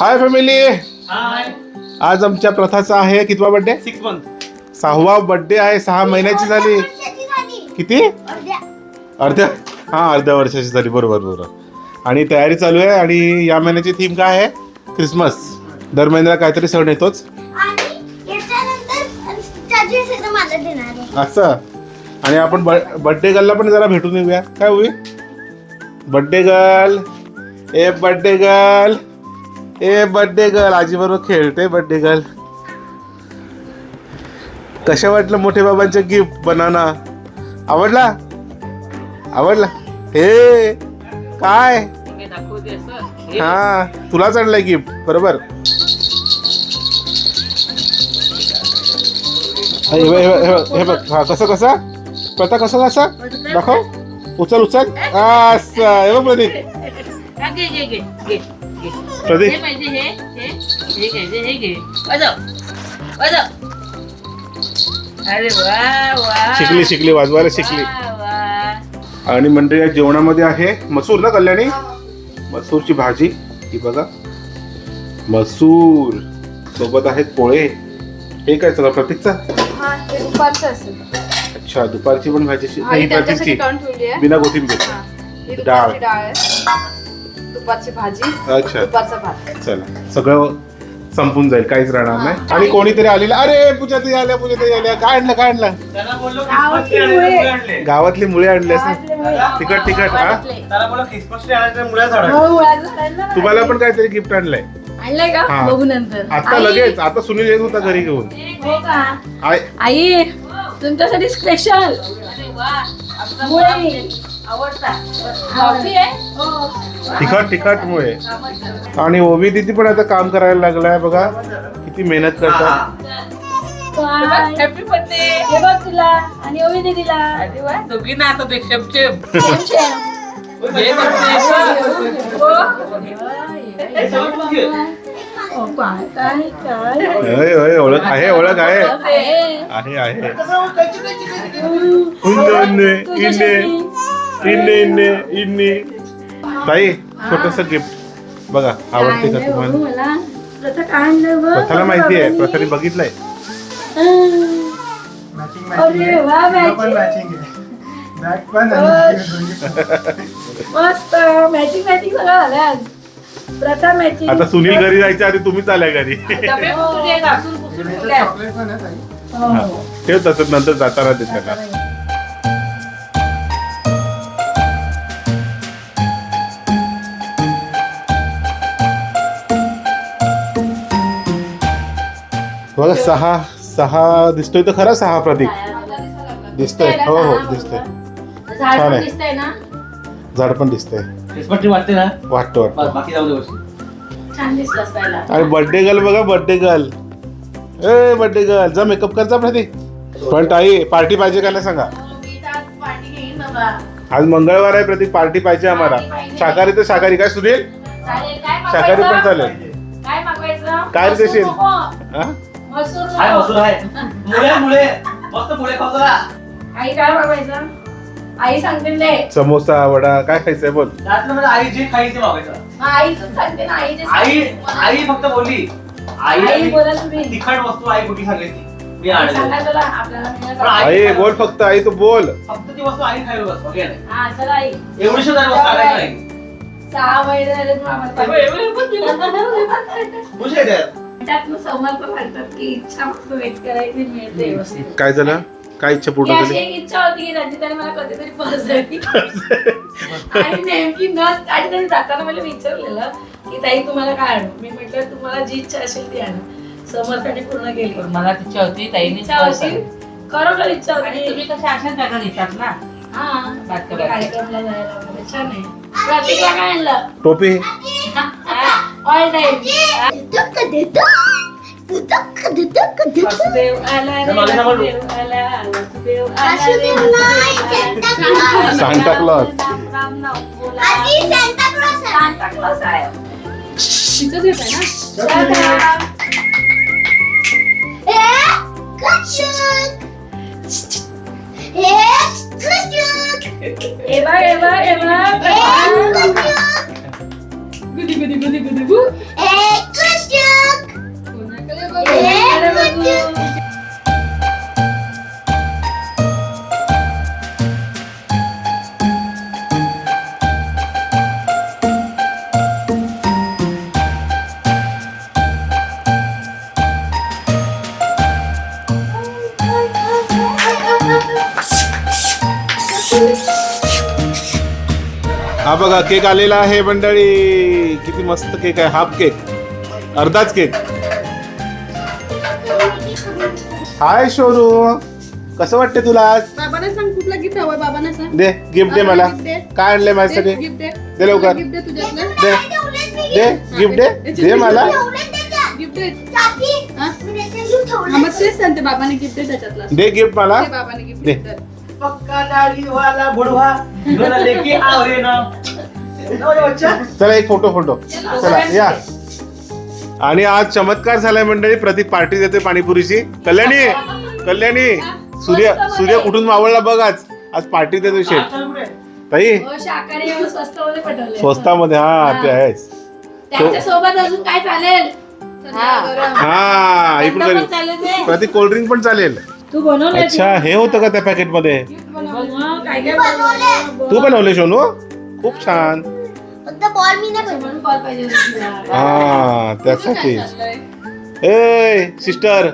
Hi family हाय आज आमच्या प्रथाचा आहे कितवा बर्थडे सिक्स मंथ सहावा बर्थडे आहे सहा महिन्याची झाली. किती? अर्ध्या. हा अर्ध्या वर्षाची झाली. बरोबर बरोबर. आणि तयारी चालू आहे आणि या महिन्याची थीम काय आहे? क्रिसमस दर महिन्याला काहीतरी सण येतोच. असं? आणि आपण बर्थडे गर्लला पण जरा भेटून येऊया. काय होईल बर्थडे गर्ल ए बर्थडे गर्ल ए बर्थडे गर्ल आजीबरोबर खेळते बर्थडे गर्ल कशा वाटलं मोठे बाबांचे गिफ्ट बनाना आवडला? आवडला? हे काय? हा तुलाच आणलंय गिफ्ट बरोबर. हे बघ, हे बघ, हा कसं कसं? प्रथा कसं कसा? दाखव. उचल उचल. असं हे बघ प्रदीप. प्रदीप. हे पाहिजे हे हे हे घ्यायचे हे घे. वाजव वाजव. अरे वा वा. शिकली शिकली वाजवायला शिकली. आणि मंडळी या जेवणामध्ये आहे मसूर ना कल्याणी? मसूरची भाजी. ही बघा. मसूर. सोबत आहेत पोळे. हे काय सगळं प्रतीकचा? हा अच्छा दुपारची पण भाजी नाही प्रतीकची. बिना कोथिंबीर. डाळ. दुपारची भाजी अच्छा. दुपारचा भात. चला सगळं संपून जाईल काहीच राहणार नाही. आणि कोणीतरी आलेलं अरे पूजा ताई आल्या पूजा ताई आल्या. काय आणलं काय आणलं? त्याला बोललो Christmas tree आणायला मुळे. आणले. गावातली मुळे आणली असं तिकट तिकट हा? त्याला बोललो मुळे हो, तुम्हाला पण काहीतरी गिफ्ट आणलंय. आणलंय का? हा. बघू नंतर. आता लगेच आता सुनील येत होता घरी घेऊन. हो का? आय आई तुमच्यासाठी स्पेशल आमचा मुळे. आहे? तिखट तिखट मुळे आणि ओवी दिदी पण आता काम करायला लागलाय बघा. किती मेहनत करतात. हॅपी बर्थडे हे बघ तुला आणि ओवी दीदीला. दोघींना आता ते हे हे ओळख आहे ओळख आहे. आहे. आहे इन्ने इन्ने इन्ने. ताई छोटस गिफ्ट बघा आवडते का तुम्हाला? प्रथाला माहिती आहे प्रथाने बघितलंय. आहे. मस्त मॅचिंग मॅचिंग सगळं प्रथा मॅचिंग आता सुनील घरी जायच्या आधी तुम्हीच आल्या घरी. डबे पुसून ये, घासून पुसून बघा सहा सहा दिसतोय तर खरा सहा प्रतीक. दिसतोय. हो हो दिसतोय. झाड छान आहे. दिसतंय ना? झाड पण दिसतंय. वाटते ना? वाटतं आणि बर्थडे गर्ल बघा बर्थडे गर्ल ए बर्थडे गर्ल जा मेकअप करचा प्रतीक. पण ताई पार्टी पाहिजे का नाही सांगा? मी तर आज पार्टी घेईन बाबा. आज मंगळवार आहे प्रतीक पार्टी पाहिजे आम्हाला. शाकाहारी तर शाकाहारी. काय सुनील शाकाहारी पण चालेल. काय मागवायचं? काय मसूर देशील? हा? मसूर हाय नको. मसूर आहे मुळे मुळे. मस्त मुळे खाऊ जरा. आई काय आई सांगते समोसा वडा काय खायचंय बोल. त्यातलं आई जे मागायचं आईच सांगते ना आई जे आई सांगते मला. आई फक्त बोलली. आई आई बोला तुम्ही तिखट वस्तू आई कुठे सांगितली? मी आई आणली सांगा तुला आपल्याला मिळत पण आई- आई बोल फक्त आई तू बोल. फक्त ती वस्तू आई खायला बस बाकी नाही हा चला आई. एवढीशी जरी वस्तू आणायची नाही. सहा महिने झाले तू आम्हाला एवढं- एवढं पण दिलं. पाहिजे. खुश आहे त्यात. त्यातनं समर्थ म्हणतात की इच्छा फक्त व्यक्त करायची मिळते व्यवस्थित. काय झालं? काय इच्छा पूर्ण अशी झाली? एक इच्छा होती की रंजिताने मला कधीतरी आणि नेमकी न आणि त्यांनी जाताना मला विचारलेलं की ताई तुम्हाला काय आणू मी म्हटलं तुम्हाला जी इच्छा असेल ती आणा. समर्थाने पूर्ण केली. पण मला तिच्या होती ताईने इच्छा होती. खरोखर इच्छा आणि होती तुम्ही कशा अशाच बॅगा घेतात ना? हा. कार्यक्रमला जायला वगैरे छान आहे. प्रतीकला काय आणलं? टोपी? All time. वासुदेव आला रे मागे सांगा वासुदेव आला वासुदेव आला रे वासुदेव नाही, वासुदेव सांता आला. Claus. Santa Claus. Ram Ram नाव बोला. आजी केक आलेला आहे मंडळी. किती मस्त केक आहे. हाफ केक अर्धाच केक हाय शोरू कसं वाटते तुला आज? बाबांना सांग कुठला गिफ्ट हवंय बाबांना सांग. दे गिफ्ट दे मला. काय आणलंय माझ्यासाठी? गिफ्ट दे. दे लवकर. गिफ्ट दे तुझ्यातलं. दे. दे गिफ्ट दे. दे मला. गिफ्ट दे. मग तेच सांगते बाबाने गिफ्ट दे त्याच्यातला. दे गिफ्ट मला. दे बाबाने गिफ्ट दे. पक्का दाढ़ी वाला बुढ़वा. लेके आओ रे ना चला एक फोटो फोटो. चला या. आणि आज चमत्कार झालाय मंडळी प्रतीक पार्टी देते पाणीपुरीची. कल्याणी कल्याणी सूर्य सूर्य कुठून मावळला बघ आज. आज पार्टी देतो शेट ताई? हो, स्वस्तामध्ये हा ते आहेच. त्यांच्यासोबत अजून काय चालेल? हा. हा ते. प्रतीक कोल्ड्रिंक पण चालेल. अच्छा हे होतं का त्या पॅकेटमध्ये. तू बनवले सोनू खूप छान. फक्त बॉल मी नाही. म्हणून पाहिजे. हा ए सिस्टर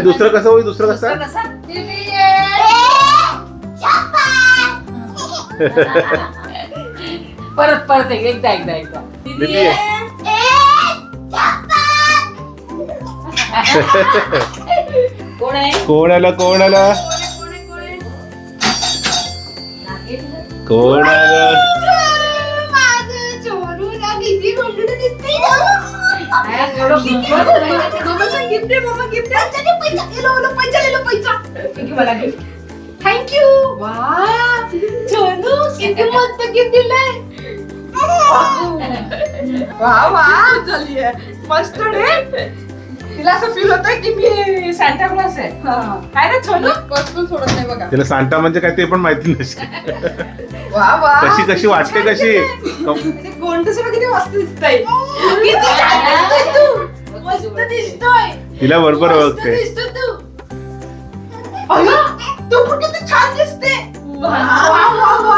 आणि दुसरं कसं होईल? दुसरं कसं. परत परत एक- एकदा एकदा एकदा. दीदी. कोण आहे? कोण आलं. कोण आलं कोण आलं थँक्यू वा चोनू किती मस्त गिफ्ट दिलंय वा वा झाली आहे मस्त रे तिला असं फील होतंय की मी सॅन्टा क्लॉस आहे काय रे छोनू पर्स पण सोडत नाही बघा तिला सांता म्हणजे काय ते पण माहिती नसते. वा वा. कशी कशी वाटते कशी? गोंड सुद्धा किती मस्त दिसतंय किती छान दिसतोय तू मस्त दिसतोय तिला बरोबर मस्त ओळखते. दिसतो तू अगं, तू पण किती छान दिसते. वा वा वा वा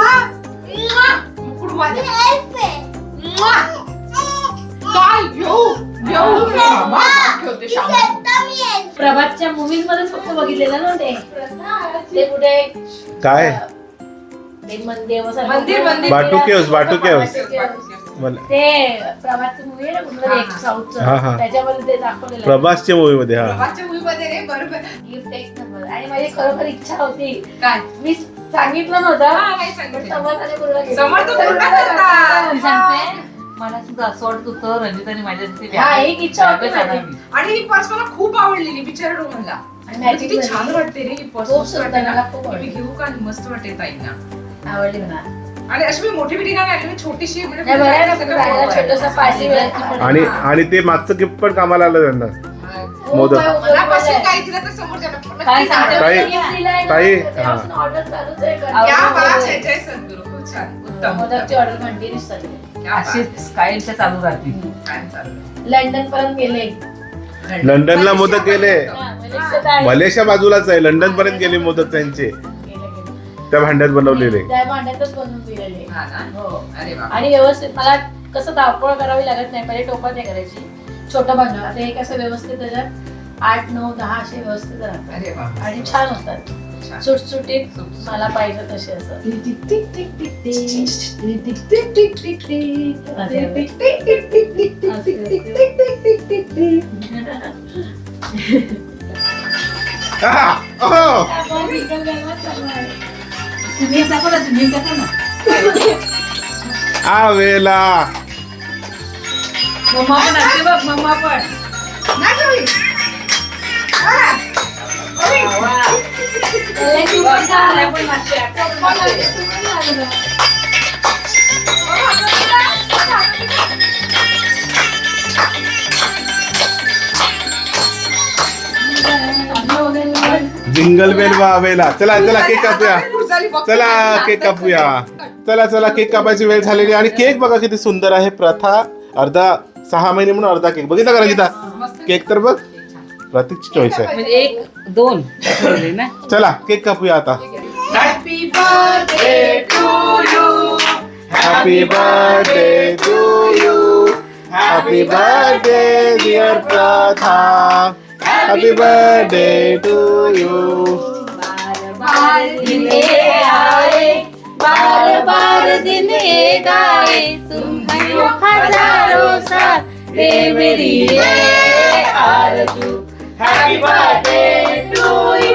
म्वा! मुकुट माझ्या म्वा! काय? घेऊ घेऊ श्यामा, घेऊ श्यामा. प्रभातच्या मुव्हीज मध्येच फक्त बघितलेलं ना ते. ते कुठे? काय? ते मन- देवासारखं- मंदिर मंदिर. बाटू केव्स, बाटू ते मूवी आहे ना कुठलं एक हा, हा. साऊथचं त्याच्यामध्ये ते दाखवलेलं आहे. प्रभासच्या मूवी मध्ये हा प्रभातच्या movie-मध्ये रे बरोबर गिफ्ट एक नंबर आणि माझी खरोखर इच्छा होती काय मी सांगितलं नव्हतं हा, नाही पण सांगितलं. समर्थाने पूर्ण केलं. समर्थ पूर्ण करतात. मी सांगते मला सुद्धा असं वाटत होतं रंजिताने माझ्यासाठी हा, एक इच्छा होती व्यापच माझी. आणावी. आणि ही पर्स मला खूप आवडलेली बिचारा डोमनला आणि magic किती मध्ये. छान वाटते रे ही पर्स खूप मस्त सुंदर, वाटते मला ना खूप की मी आवडली. घेऊ का मस्त वाटते ताईंना आवडली मला आणि अशी मी मोठी बिटी नाही आणली मी छोटीशी म्हणजे आहे आहे. आणि आणि ते मागचं गिफ्ट पण कामाला आलं त्यांना मोदक. काय नक्की सांगते? आवडेल. ताई- ताई, हा. आहे. आहे. लंडन पर्यंत गेले लंडनला मोदक गेले हा, आहे. मलेशिया बाजूलाच आहे लंडन पर्यंत गेले मोदक त्यांचे. त्या भांड्यात बनवलेले त्या भांड्यातच बनवून दिलेले हा ना? हो अरे वा आणि व्यवस्थित मला कसं धावपळ करावी लागत नाही पहिले टोपात नाही करायची छोटं भांड आता हे कसं व्यवस्थित त्याच्यात आठ नऊ दहा असे व्यवस्थित राहतात अरे वा आणि छान होतात छान. सुटसुटीत मला पाहिजे तसे असं आहा, अहो. ना आवेला मम्मा पण असते बघ मम्मा पण नाही गौरी. हा. जिंगल बेल वा आवेला चला चला केक कापूया. चला केक कापूया. चला चला केक कापायची वेळ झालेली आहे. आणि केक बघा किती सुंदर आहे. प्रथा अर्धा सहा महिने म्हणून अर्धा केक. बघितला का रंजिता? केक तर बघ. प्रतीकची चॉईस आहे. म्हणजे एक दोन. चला केक कापूया आता. Happy birthday to you happy birthday to you happy birthday dear Pratha happy birthday to you बार दिन ये आए बार बार दिन ये गाए तुम्हें हजारों साल ये मेरी ये आरज़ू हैप्पी बर्थडे टू यू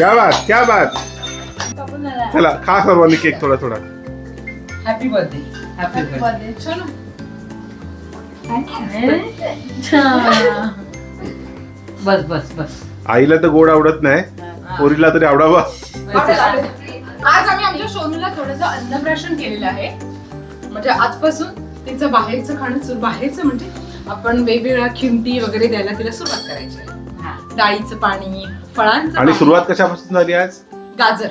क्या बात क्या बात. चला खा सर्वांनी केक थोडा थोडा. हॅपी बर्थडे हॅपी बर्थडे चलो. बस बस बस. आईला तर गोड आवडत नाही. पोरीला तरी आवडावा. आज आम्ही आमच्या सोनूला थोडंसं अन्नप्राशन केलेलं आहे. म्हणजे आजपासून तिचं बाहेरचं खाणं बाहेरचं म्हणजे आपण वेगवेगळ्या खिमटी वगैरे द्यायला तिला सुरुवात करायची आहे. डाळीचं पाणी फळांचं आणि पाणी, सुरुवात कशापासून झाली आज? गाजर.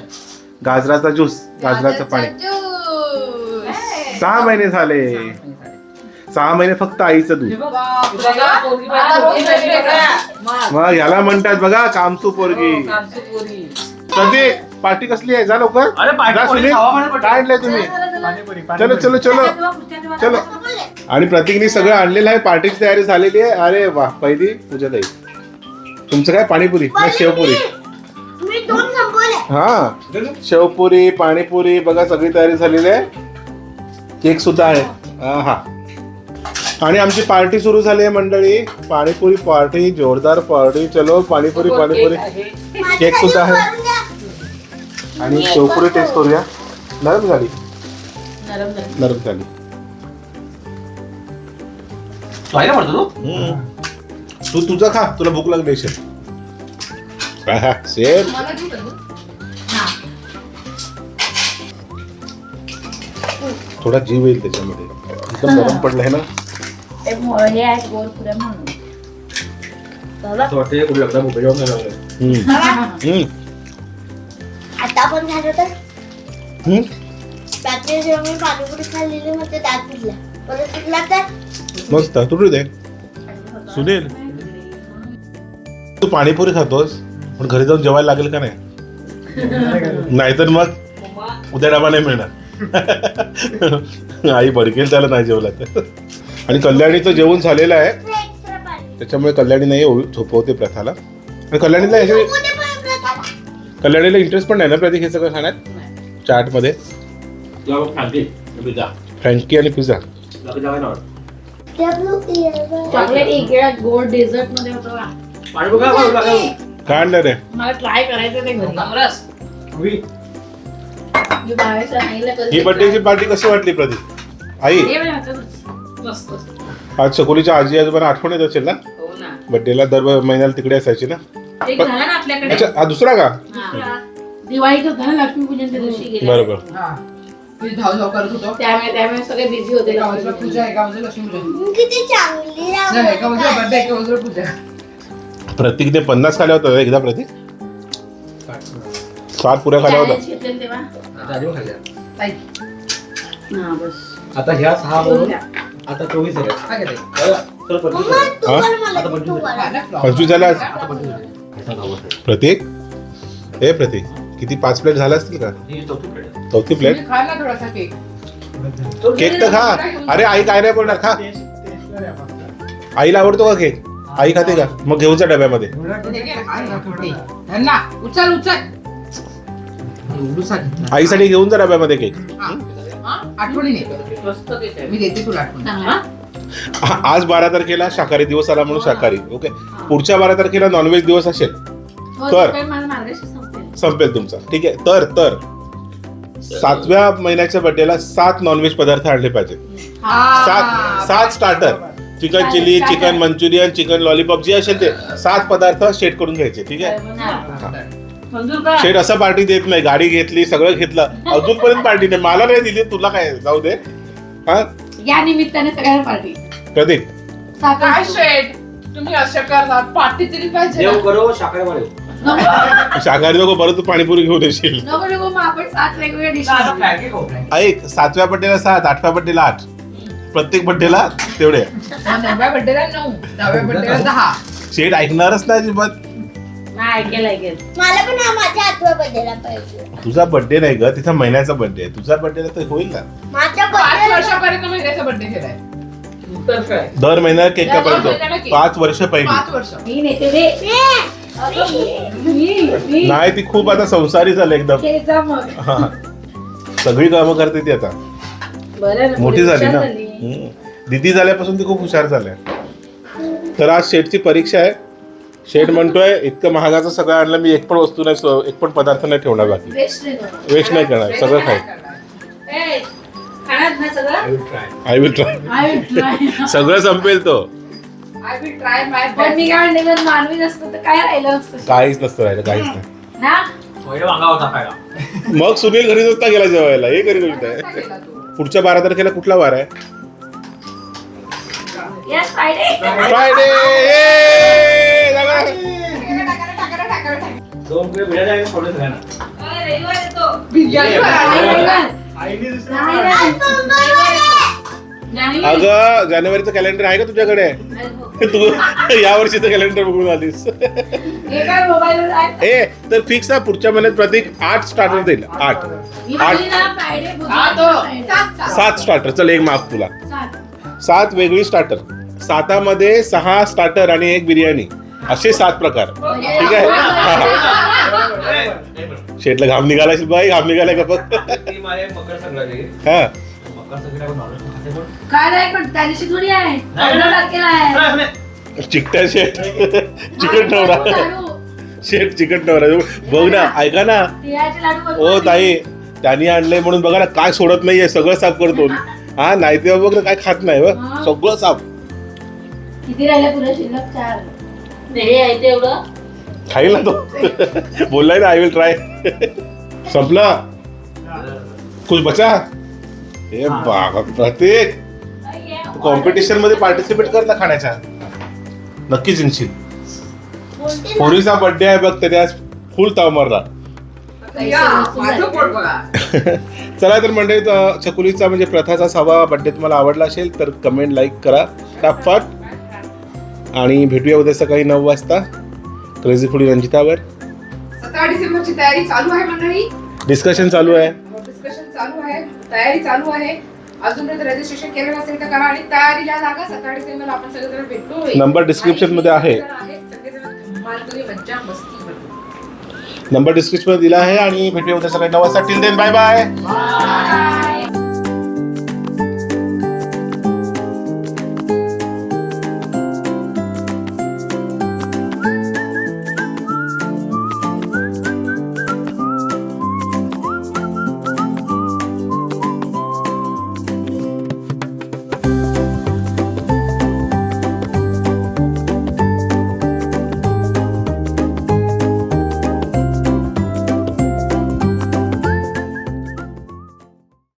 गाजराचा ज्यूस गाजराचं पाणी. ज्यूस. सहा महिने झाले. सहा महिने फक्त आईचं दूध. मग. याला म्हणतात बघा कामसू पोरगी. हो. कधी पार्टी कसली आहे? जा लवकर. अरे जा, सुनील. खावा. काय आणलंय तुम्ही? चलो. चलो चलो. चलो आणि प्रतीकने सगळं आणलेलं आहे. पार्टीची तयारी झालेली आहे. अरे वा पहिली पूजा ताई तुमचं काय? पाणीपुरी नाही शेवपुरी. मी दोन संपवले. हा. शेवपुरी पाणीपुरी बघा सगळी तयारी झालेली आहे. केक सुद्धा आहे. हा हा. आणि आमची पार्टी सुरू झाली आहे मंडळी. पाणीपुरी पार्टी जोरदार पार्टी. चलो पाणीपुरी पाणीपुरी. केक सुद्धा आहे. आणि शेवपुरी टेस्ट करूया. नरम झाली. नरम झाली. नरम झाली. तू आहे ना म्हणतो तू. तू तुझा खा तुला भूक लागली असेल. हा, सेम. मला देऊ का दूध? थोडा जीव येईल त्याच्यामध्ये. एकदम नरम पडलाय ना? ते मोहरे आहेत गोड पुऱ्या म्हणून. असं वाटतं कुठे एकदा भुके जेवण नाही लागलं. हम्म. हम्म. आता आपण झालं तर? हम्म. रात्री जेव्हा मी पाणीपुरी खाल्लेली होते त्यात पिल्ला परत पिल्ला तर? मस्त. तुटू दे. सुनील. तू पाणीपुरी खातोस पण घरी जाऊन जेवायला लागेल का नाही? नाहीतर मग उद्या डबा नाही मिळणार. आई भडकेल त्याला नाही जेवला तर. आणि कल्याणीचं जेवण झालेलं आहे. त्याच्यामुळे कल्याणी नाही झोपवते प्रथाला. आणि कल्याणीला प्रथा? कल्याणीला इंटरेस्ट पण नाही ना प्रतीक हे सगळं खाण्यात? चाटमध्ये. फ्रँकी आणि पिझ्झा. चॉकलेट गोड डेझर्टमध्ये होतं काय आणलं रे मला ट्राय करायचं ते घरी. कधी ही बर्थडेची पार्टी कशी वाटली प्रदीप? आई? हे बघ हातातच. मस्त. आज चकोलीच्या आजी आजोबांना आठवण येत असेल ना? हो ना. बर्थडेला दर महिन्याला तिकडे असायची ना? ते झालं ना आपल्याकडे. अच्छा हा दुसरा का? हा. होता ना लक्ष्मीपूजनच्या दिवशी गेले. बरोबर. हा. मी धाव धाव करत होतो. त्यामुळे त्यामुळे सगळे बिझी होते. एका बाजूला पूजा एका बाजूला लक्ष्मीपूजन किती चांगली नाही, एका बाजूला रांगोळी बर्थडे एका बाजूला पूजा. प्रतीकने पन्नास खाल्या होत्या एकदा प्रतीक सात पुऱ्या खाल्या होत्या आता खाल्ल्या. हा ह्या सहा. आता चोवीस झाल्या. काय केलंय? चला, चला पंचवीस झाल्या. हा? पंचवीस. हा? आता पंचवीस. आता नव्वद. प्रतीक हे प्रतीक किती पाच प्लेट झाल्या असतील का ही चौथी plate आहे. चौथी प्लेट थोडासा केक तर खा अरे आई काय नाही बोलणार खा आईला आवडतो का केक आई खाते का? मग घेऊन जा डब्यामध्ये. उचल उचल. आईसाठी घेऊन जा डब्यामध्ये केक. आज बारा तारखेला शाकाहारी दिवस आला म्हणून शाकाहारी ओके? पुढच्या बारा तारखेला नॉनव्हेज दिवस असेल. हो. तर. संपेल. तुमचा. ठीक आहे? तर तर. सातव्या महिन्याच्या बर्थडेला सात नॉनव्हेज पदार्थ आणले पाहिजे हा. सात सात starter chicken chilli chicken manchurian chicken lollipop जे असेल ते सात पदार्थ शेट करून घ्यायचे ठीक आहे? हा. मंजूर का शेट असं पार्टी देत नाही गाडी घेतली सगळं घेतलं अजूनपर्यंत पार्टी नाही. मला नाही दिली तुला काय जाऊ दे. हा? या निमित्ताने सगळ्यांना पार्टी. प्रदीप. काय शेट तुम्ही असं करतात पार्टी तरी पाहिजे देव ना. करो शाकाहारी वाढव नको. शाकाहारी नको बरं तू पाणीपुरी घेऊन येशील. ऐक सातव्या बड्डेला सात आठव्या बड्डेला आठ. प्रत्येक बड्डेला तेवढे. नवव्या बड्डेला नऊ दहाव्या बड्डेला दहा. शेट ऐकणारच नाही अजिबात. नाही ऐकेल ऐकेल. मला पण हा माझ्या आठव्या बर्थडेला पाहिजे. तुझा बर्थडे नाही ग तिचा महिन्याचा बर्थडे आहे. तुझा बर्थडे तर होईल ना. माझ्या पाच बर्थडेला वर्षापर्यंत महिन्याचा बड्डे केलाय तर काय? दर महिन्याला केक महिन्याला केक. पाच वर्ष पहिली. पाच वर्ष. मी नेते रे. मी मी. नाही ती खूप आता संसारी झाली एकदम. मग. हा. सगळी कामं करते ती आता. बरं ना, मोठी झाली ना. दिदी झाल्यापासून ती खूप हुशार झाल्या. तर आज शेटची परीक्षा आहे. शेट म्हणतोय इतकं महागाचं सगळं आणलं मी एक पण वस्तू नाही एक पण पदार्थ नाही ठेवणार बाकी. Waste नाही करणार. वेस्ट नाही करणार सगळं खाईल. try. I will try I will try. सगळं संपेल तो. आय विल ट्राय माय पण मी काय म्हणते जर मानवी नसतं तर काय राहिलं असतं? काहीच नसतं राहिलं काहीच नाही. मग सुनील घरी नसता गेला जेवायला. हे घरी पुढच्या बारा तारखेला कुठला वार आहे? फ्रायडे. अगं जानेवारीचं कॅलेंडर आहे का तुझ्याकडे? तू या वर्षीचं कॅलेंडर बघून आलीस. हे? ए तर फिक्स ना पुढच्या महिन्यात प्रतीक आठ स्टार्टर देईल. आठ. आठ. हा. सात. सात स्टार्टर चल एक माफ तुला. सात. सात वेगळी स्टार्टर सातामध्ये सहा स्टार्टर आणि एक बिर्याणी. असे सात प्रकार. ठीक आहे. शेटला घाम निघाला बाई घाम निघालाय का बघ ती माझे मकर संक्रांती. हा. चिकट्या शेट चिकन लाडू, नवरा. शेट चिकन नवरा. बघ ना ऐका ना. ओ ताई त्यांनी आणलंय म्हणून बघा ना काय सोडत नाहीये सगळं साफ करतो. हा नाही तेव्हा बघ ना काय खात नाही बघ. सगळं साफ. किती राहिले पुढे शिल्लक चार? हे आहे ते एवढं खाईल ना तो. बोललाय ना आय विल ट्राय संपला. कुछ बचा? हे बाबा प्रत्येक कॉम्पिटिशनमध्ये पार्टिसिपेट कर ना खाण्याच्या. नक्की जिंकशील. पोरीचा बर्थडे आहे बघ तरी आज फुल ताव मारला. चला तर मंडळी चकुलीचा म्हणजे प्रथाचा सहावा बर्थडे तुम्हाला आवडला असेल तर कमेंट लाईक करा. टापफाट आणि भेटूया उद्या सकाळी नऊ वाजता. क्रेझी फुडी रंजितावर. सतरा डिसेंबरची तयारी चालू आहे मंडळी. डिस्कशन चालू आहे. डिस्कशन चालू आहे. तयारी चालू आहे. अजूनपर्यंत रजिस्ट्रेशन केलं नसेल तर करा आणि तयारीला लागा. सतरा डिसेंबरला आपण सगळेजण नंबर description मध्ये आहे. नंबर डिस्क्रिप्शनमध्ये दिला आहे आणि भेटूया उद्या सकाळी नऊ वाजता. Till then bye bye.